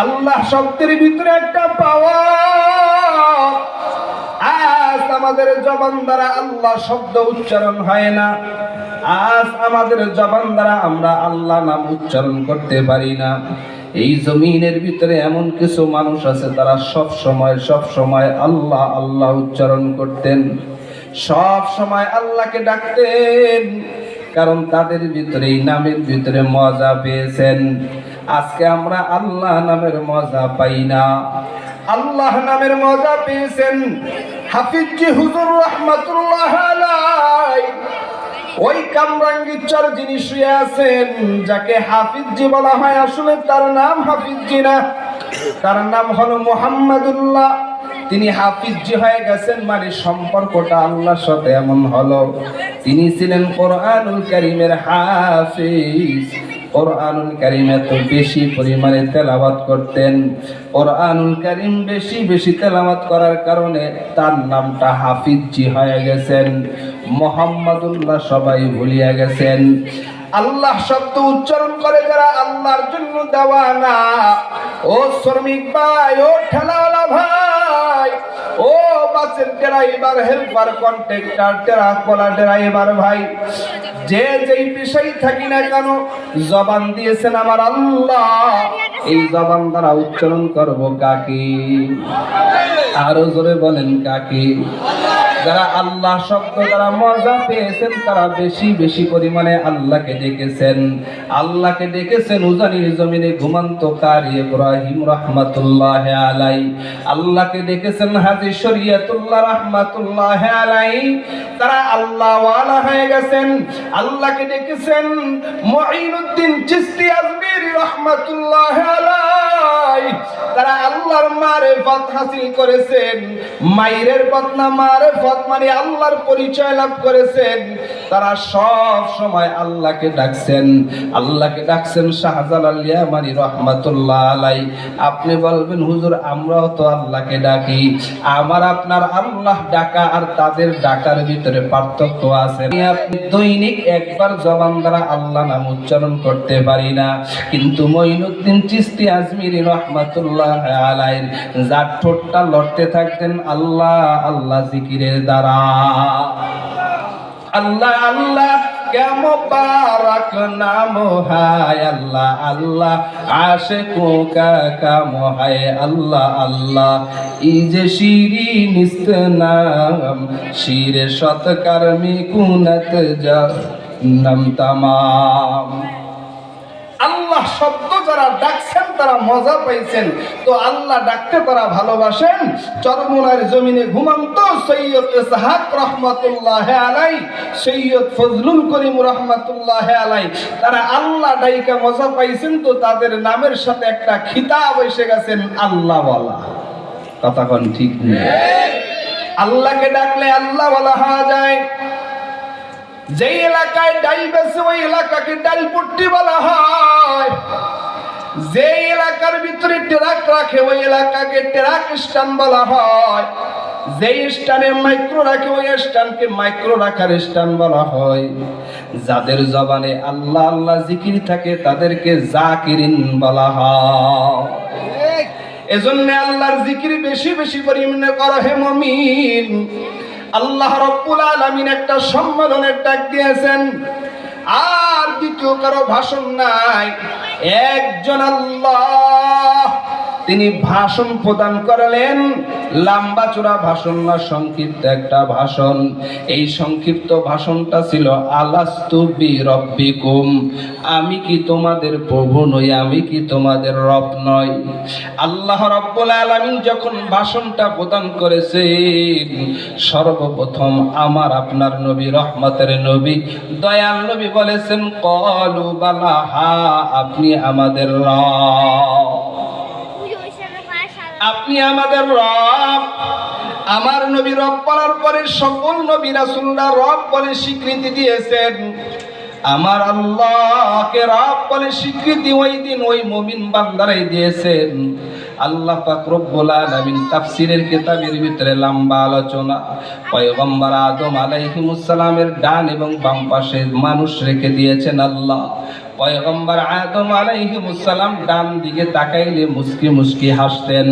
আল্লাহ শব্দের ভিতরে একটা পাওয়া আজ আমাদের জবান দ্বারা আল্লাহ শব্দ উচ্চারণ হয় না। আজ আমাদের জবান দ্বারা আমরা আল্লাহ নাম উচ্চারণ করতে পারি না। এই জমিনের ভিতরে এমন কিছু মানুষ আছে, তারা সব সময় সব সময় আল্লাহ আল্লাহ উচ্চারণ করতেন। সব সময় আল্লাহকে ডাকতেন, কারণ তাদের ভিতরে, এই নামের ভিতরে মজা পেয়েছেন। আজকে আমরা আল্লাহ নামের মজা পাই না। আল্লাহ নামের মজা পেয়েছেন হাফিজি হুজুর রহমাতুল্লাহ ওই কামরাঙ্গিচর যিনি শুয়ে আছেন, যাকে হাফিজি বলা হয়, আসলে তার নাম হাফিজি না। তার নাম হলো মোহাম্মদুল্লাহ। তিনি হাফিজি হয়ে গেছেন মানে সম্পর্কটা আল্লাহর সাথে এমন হলো। তিনি ছিলেন কোরআনুল কারীমের হাফিজ। কোরআনুল কারীম এত বেশি পরিমাণে তেলাওয়াত করতেন। কোরআনুল কারীম বেশি বেশি তেলাওয়াত করার কারণে তার নামটা হাফিজি হয়ে গেছেন। মোহাম্মদুল্লাহ সবাই ভুলিয়া গেছেন। আল্লাহ শব্দ উচ্চারণ করে যারা আল্লাহর জন্য দেওয়া না। ও শ্রমিক ভাই, ও ঠেলাওয়ালা ভাই, ও বাসের ড্রাইভার, হেল্পার, কন্ট্রাক্টর ড্রাইভার ভাই। যে যেই পেশাই থাকি না কেন, জবান দিয়েছেন আমার আল্লাহ। এই জবান দ্বারা উচ্চারণ করব কাকে? আরও জোরে বলেন কাকে? যারা আল্লাহ শব্দ দ্বারা মজা পেয়েছেন, তারা বেশি বেশি পরিমাণে আল্লাহকে ডেকেছেন। আল্লাহকে ডেকেছেন উজানির জমিনে ঘুমান্ত কারি ইব্রাহিম রহমাতুল্লাহ আলাই। আল্লাহকে ডেকেছেন হাজি শরিয়াতুল্লাহ রহমাতুল্লাহ আলাই। তারা আল্লাহ ওয়ালা হয়ে গেছেন। আল্লাহকে ডেকেছেন মঈনুদ্দিন চিস্তি আজমিরি রহমাতুল্লাহ আলাই। তারা আল্লাহর মারে পথ হাসিল করেছেন। মায়ের পথ না মারে পথ মানে আল্লাহর পরিচয় লাভ করেছেন। তারা সব সময় আল্লাহকে ডাকছেন। আল্লাহকে ডাকছেন শাহজালাল ইয়ামানি রহমাতুল্লাহ আলাই। আপনি বলবেন, হুজুর, আমরাও তো আল্লাহকে ডাকি। আমার আপনার আল্লাহ ডাকা আর তাদের ডাকার ভিতরে পার্থক্য আছে। আপনি দৈনিক একবার জবান দ্বারা আল্লাহ নাম উচ্চারণ করতে পারি না। কিন্তু মঈনুদ্দিন চিস্তি আজমিরি রহমাতুল্লাহ আলাইর যার ঠোঁটটা লড়তে থাকতেন আল্লাহ আল্লাহ জিকিরের দ্বারা। আল্লাহ আল্লাহ কেম পারক নাম হায় আল্লাহ আল্লাহ। আশে কোকা কাম হায় আল্লাহ আল্লাহ। ই শিরি নিস্ত নাম, শিরে সৎকর্মী কুনত যা নাম তামাম। আল্লাহ শব্দ যারা ডাকছেন তারা মজা পাইছেন। তো আল্লাহ ডাকতে তারা ভালোবাসেন। চরমুনার জমিনে ঘুমন্ত সৈয়দ ইসহাক রহমাতুল্লাহ আলাই, সৈয়দ ফজলুল করিম রহমাতুল্লাহ আলাই। তারা আল্লাহ ডাইকা মজা পাইছেন তো তাদের নামের সাথে একটা খিতাব এসে গেছেন আল্লাহ বলা কথাক্ষণ ঠিক নেই। আল্লাহকে ডাকলে আল্লাহ বলা হওয়া যায়। যেই এলাকায় ডাল বেছে ওই এলাকাকে ডালপট্টি বলা হয়। যে ট্রাক রাখে ওই এলাকাকে ট্রাক স্টান বলা হয়। যে স্টানে মাইক্রো রাখে, ওই স্টানকে মাইক্রো রাখার স্টান বলা হয়। যাদের জবানে আল্লাহ আল্লাহ জিকির থাকে, তাদেরকে জাকিরিন বলা হয়। এজন্য আল্লাহর জিকির বেশি বেশি পরিমাণে করো হে মমিন। আল্লাহ রব্বুল আলামিন একটা সম্মেলনের ডাক দিয়েছেন। আর দ্বিতীয় কারও ভাষণ নাই। একজন আল্লাহ তিনি ভাষণ প্রদান করালেন। লম্বা চূড়া ভাষণ না, সংক্ষিপ্ত একটা ভাষণ। এই সংক্ষিপ্ত ভাষণটা ছিল, আলাস্তু বি রব্বিকুম আমি কি তোমাদের প্রভু নই, আমি কি তোমাদের রব নই? আল্লাহ রব্বুল আলামিন যখন ভাষণটা প্রদান করেছেন, সর্বপ্রথম আমার আপনার নবী, রহমতের নবী, দয়াল নবী বলেছেন, কলু বালা হা, আপনি আমাদের রব। আপনি আমাদের রব। আমার নবী রব বলার পরে সকল নবী রাসূলরা রব বলে স্বীকৃতি দিয়েছেন। আমার আল্লাহকে রব বলে স্বীকৃতি ওই দিন ওই মুমিন বান্দারাই দিয়েছেন। আল্লাহ পাক রব্বুল আলামিন তাফসীরের কিতাবের ভিতরে লম্বা আলোচনা, পয়গম্বর আদম আলাইহিমুস সালামের ডান এবং বাম পাশে মানুষ রেখে দিয়েছেন আল্লাহ। পয়গম্বর আদম আলাইহিস সালাম ডান দিকে তাকাইলে মুস্কি মুস্কি হাসতেন।